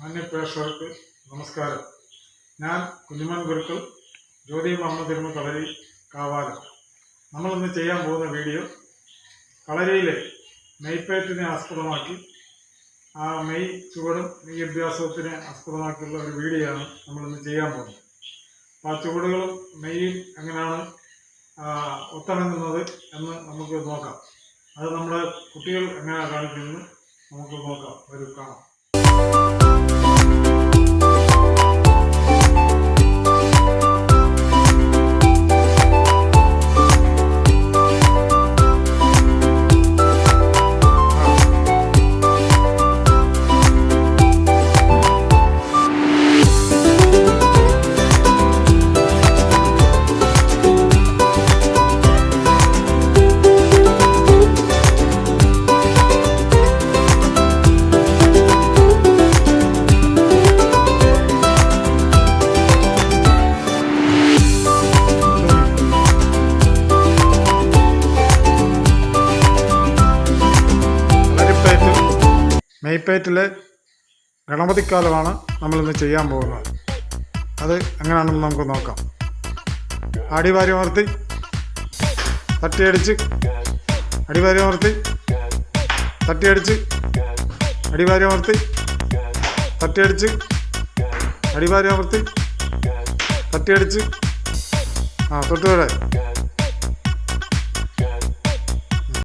മാന്യ പ്രേക്ഷകർക്ക് നമസ്കാരം. ഞാൻ കുഞ്ഞുമൻ ഗുരുക്കൾ ജ്യോതി മുഹമ്മദ് തിരുമ കളരി കാവാലം നമ്മളിന്ന് ചെയ്യാൻ പോകുന്ന വീഡിയോ കളരിയിലെ പേറ്റിനെ ആസ്പദമാക്കി ആ മെയ് ചുവടും മെയ് അഭ്യാസത്തിനെ ആസ്പദമാക്കിയുള്ള ഒരു വീഡിയോ ആണ് നമ്മളിന്ന് ചെയ്യാൻ പോകുന്നത്. അപ്പോൾ ആ ചുവടുകളും മെയ്യും എങ്ങനെയാണ് ഒത്തിണങ്ങുന്നത് എന്ന് നമുക്ക് നോക്കാം. അത് നമ്മുടെ കുട്ടികൾ എങ്ങനെയാണ് കാണിക്കുന്നത് നമുക്ക് നോക്കാം. ഒരു കാണാം. മെയ്പ്പേറ്റിലെ ഗണപതിക്കാലമാണ് നമ്മളിന്ന് ചെയ്യാൻ പോകുന്നത്. അത് എങ്ങനെയാണെന്ന് നമുക്ക് നോക്കാം. അടിവാരി അമർത്തി തട്ടിയടിച്ച് അടിവാരി അമർത്തി തട്ടിയടിച്ച് അടിവാരി അമർത്തി തട്ടിയടിച്ച് അടിവാരി അമർത്തി തട്ടിയടിച്ച് ആ തൊട്ടുകൂടെ